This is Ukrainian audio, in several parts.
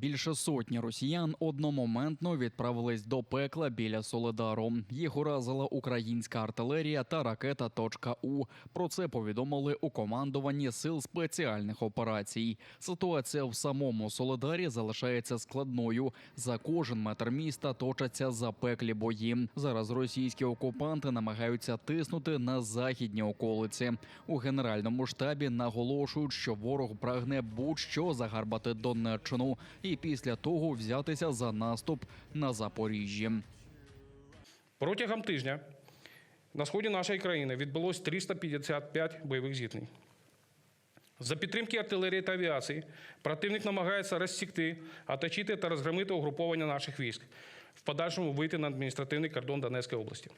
Більше сотні росіян одномоментно відправились до пекла біля Соледару. Їх уразила українська артилерія та ракета «Точка У. Про це повідомили у командуванні сил спеціальних операцій. Ситуація в самому Соледарі залишається складною. За кожен метр міста точаться запеклі бої. Зараз російські окупанти намагаються тиснути на західні околиці. У генеральному штабі наголошують, що ворог прагне будь-що загарбати Донеччину і після того взятися за наступ на Запоріжжі. Протягом тижня на сході нашої країни відбулось 355 бойових зіткнень. За підтримки артилерії та авіації противник намагається розсікти, оточити та розгромити угруповання наших військ, в подальшому вийти на адміністративний кордон Донецької області.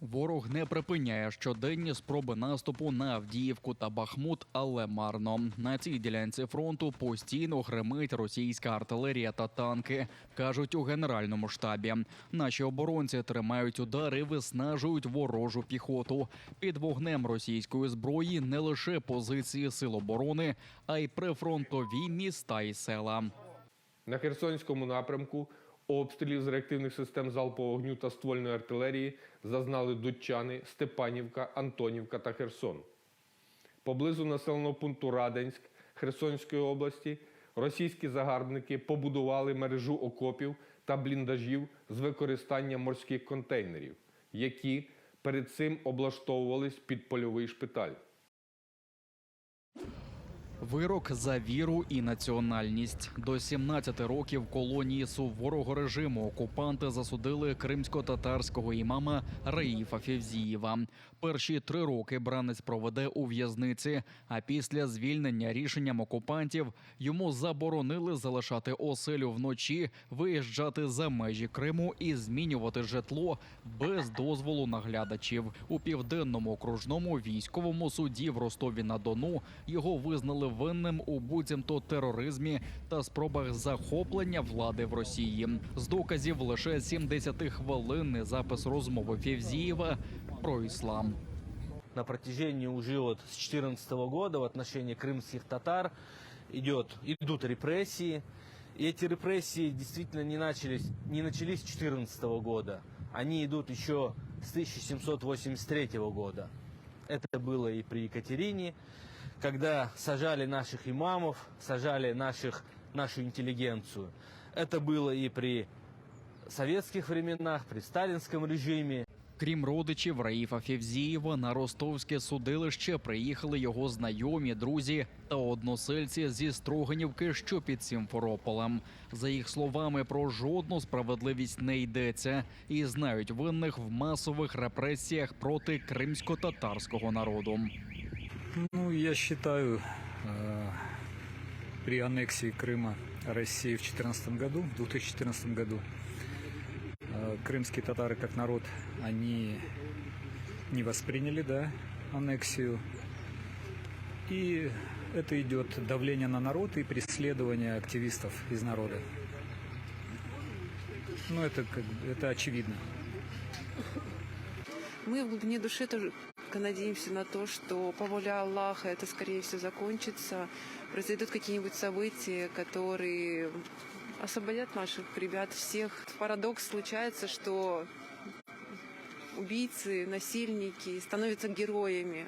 Ворог не припиняє щоденні спроби наступу на Авдіївку та Бахмут, але марно. На цій ділянці фронту постійно гримить російська артилерія та танки, кажуть у генеральному штабі. Наші оборонці тримають удар і виснажують ворожу піхоту. Під вогнем російської зброї не лише позиції сил оборони, а й прифронтові міста і села. На Херсонському напрямку обстрілів з реактивних систем залпового вогню та ствольної артилерії зазнали Дудчани, Степанівка, Антонівка та Херсон. Поблизу населеного пункту Раденськ Херсонської області російські загарбники побудували мережу окопів та бліндажів з використанням морських контейнерів, які перед цим облаштовувались під польовий шпиталь. Вирок за віру і національність до 17 років колонії суворого режиму окупанти засудили кримсько-татарського імама Раїфа Февзієва. Перші три роки бранець проведе у в'язниці. А після звільнення рішенням окупантів йому заборонили залишати оселю вночі, виїжджати за межі Криму і змінювати житло без дозволу наглядачів. У південному окружному військовому суді в Ростові на Дону його визнали винним у буцімто тероризмі та спробах захоплення влади в Росії. З доказів лише 70-хвилинний запис розмови Февзієва про іслам. на протяжении уже вот с 2014 года в отношении крымских татар идет, идут репрессии. И эти репрессии действительно не начались, не начались с 2014 года. Они идут еще с 1783 года. Это было и при Екатерине, когда сажали наших имамов, сажали наших, нашу интеллигенцию. Это было и при советских временах, при сталинском режиме. Крім родичів Раїфа Февзієва, на ростовське судилище приїхали його знайомі, друзі та односельці зі Строганівки, що під Сімферополем. За їх словами, про жодну справедливість не йдеться і знають винних в масових репресіях проти кримсько-татарського народу. Ну, я считаю, э, при аннексии Крыма России в 2014 году, в 2014 году, э, крымские татары как народ, они не восприняли, да, аннексию. И это идет давление на народ и преследование активистов из народа. Ну, это, это очевидно. Мы в глубине души тоже надеемся на то, что по воле Аллаха это скорее всего закончится, произойдут какие-нибудь события, которые освободят наших ребят всех. Парадокс случается, что убийцы, насильники становятся героями,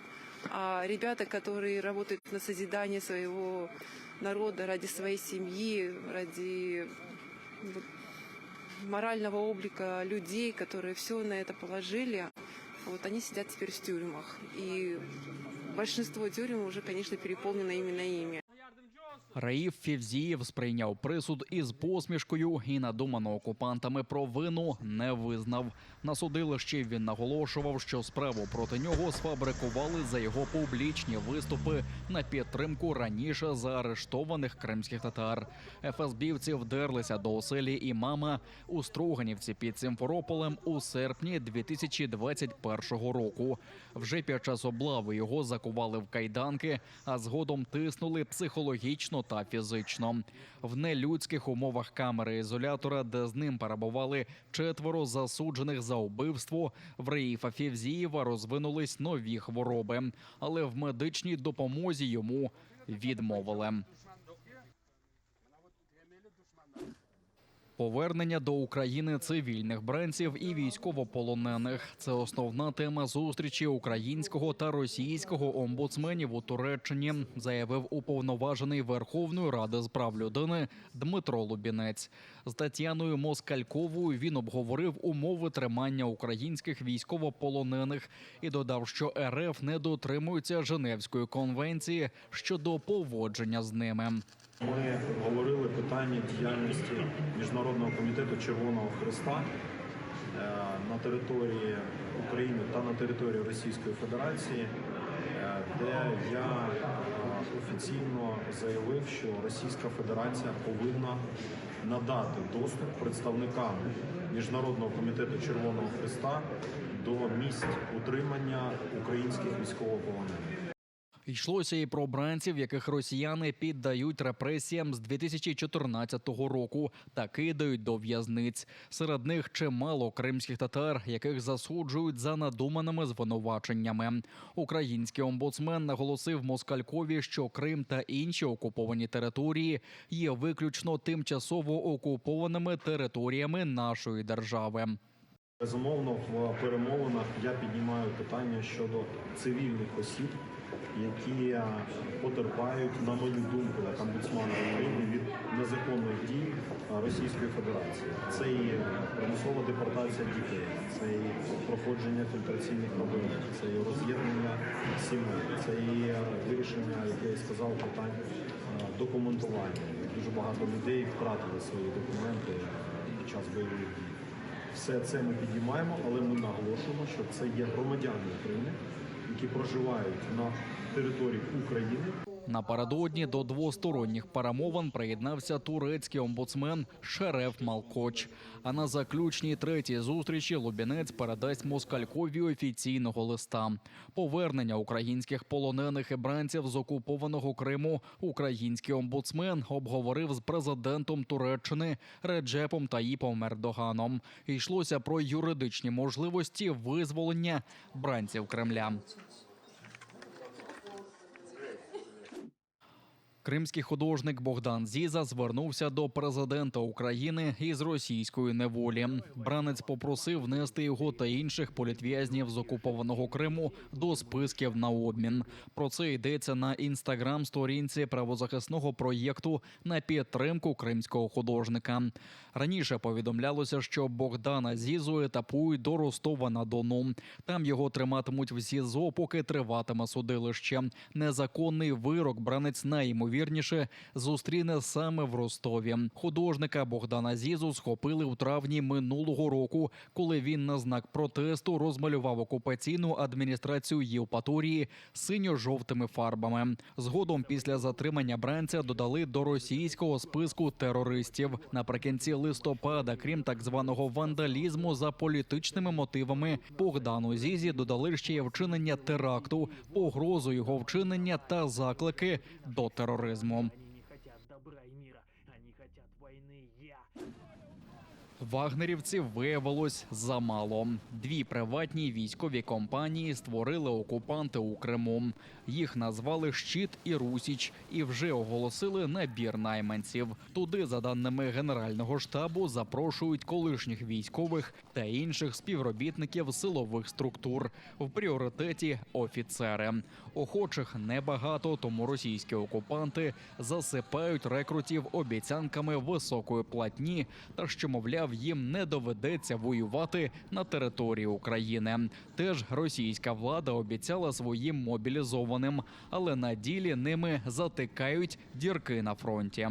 а ребята, которые работают на созидание своего народа ради своей семьи, ради морального облика людей, которые все на это положили, вот они сидят теперь в тюрьмах. И большинство тюрем уже, конечно, переполнено именно ими. Раїф Фівзієв сприйняв присуд із посмішкою і надуману окупантами провину не визнав. На судилищі він наголошував, що справу проти нього сфабрикували за його публічні виступи на підтримку раніше заарештованих кримських татар. ФСБівці вдерлися до оселі імама у Строганівці під Симферополем у серпні 2021 року. Вже під час облави його закували в кайданки, а згодом тиснули психологічно та фізично. В нелюдських умовах камери ізолятора, де з ним перебували четверо засуджених за убивство, в Раїфа Фівзієва розвинулись нові хвороби, але в медичній допомозі йому відмовили. Повернення до України цивільних бранців і військовополонених це основна тема зустрічі українського та російського омбудсменів у Туреччині, заявив уповноважений Верховної Ради з прав людини Дмитро Лубінець. З Тетяною Москальковою він обговорив умови тримання українських військовополонених і додав, що РФ не дотримується Женевської конвенції щодо поводження з ними. Ми говорили питання діяльності Міжнародного комітету Червоного Христа е, на території України та на території Російської Федерації, е, де я е, офіційно заявив, що Російська Федерація повинна надати доступ представникам Міжнародного комітету Червоного Христа до місць утримання українських військовополонених. Йшлося і про бранців, яких росіяни піддають репресіям з 2014 року та кидають до в'язниць. Серед них чимало кримських татар, яких засуджують за надуманими звинуваченнями. Український омбудсмен наголосив Москалькові, що Крим та інші окуповані території є виключно тимчасово окупованими територіями нашої держави. Безумовно, в перемовинах я піднімаю питання щодо цивільних осіб, які е, потерпають, на мою думку, як омбудсмана України від незаконних дій Російської Федерації. Це і примусова депортація дітей, це і проходження фільтраційних кабинок, це і роз'єднання сімей, це і вирішення, як я і сказав, питань е, документування. Дуже багато людей втратили свої документи під час бойових дій. Все це ми піднімаємо, але ми наголошуємо, що це є громадяни України, які проживають на території України. Напередодні до двосторонніх перемовин приєднався турецький омбудсмен Шереф Малкоч. А на заключній третій зустрічі Лубінець передасть Москалькові офіційного листа. Повернення українських полонених і бранців з окупованого Криму український омбудсмен обговорив з президентом Туреччини Реджепом Таїпом Ердоганом. Йшлося про юридичні можливості визволення бранців Кремля. Кримський художник Богдан Зіза звернувся до президента України із російської неволі. Бранець попросив внести його та інших політв'язнів з окупованого Криму до списків на обмін. Про це йдеться на інстаграм-сторінці правозахисного проєкту на підтримку кримського художника. Раніше повідомлялося, що Богдана Зізу етапують до Ростова на Дону. Там його триматимуть в СІЗО, поки триватиме судилище. Незаконний вирок бранець найімовірніше зустріне саме в Ростові. Художника Богдана Зізу схопили у травні минулого року, коли він на знак протесту розмалював окупаційну адміністрацію Євпаторії синьо-жовтими фарбами. Згодом після затримання бранця додали до російського списку терористів. Наприкінці листопада, крім так званого вандалізму за політичними мотивами, Богдану Зізі додали ще й вчинення теракту, погрозу його вчинення та заклики до тероризму. Они не хотят добра и мира, они хотят войны. Я Вагнерівців виявилось замало. Дві приватні військові компанії створили окупанти у Криму. Їх назвали Щит і Русіч і вже оголосили набір найманців. Туди, за даними Генерального штабу, запрошують колишніх військових та інших співробітників силових структур. В пріоритеті офіцери. Охочих небагато, тому російські окупанти засипають рекрутів обіцянками високої платні та що, мовляв, їм не доведеться воювати на території України. Теж російська влада обіцяла своїм мобілізованим, але на ділі ними затикають дірки на фронті.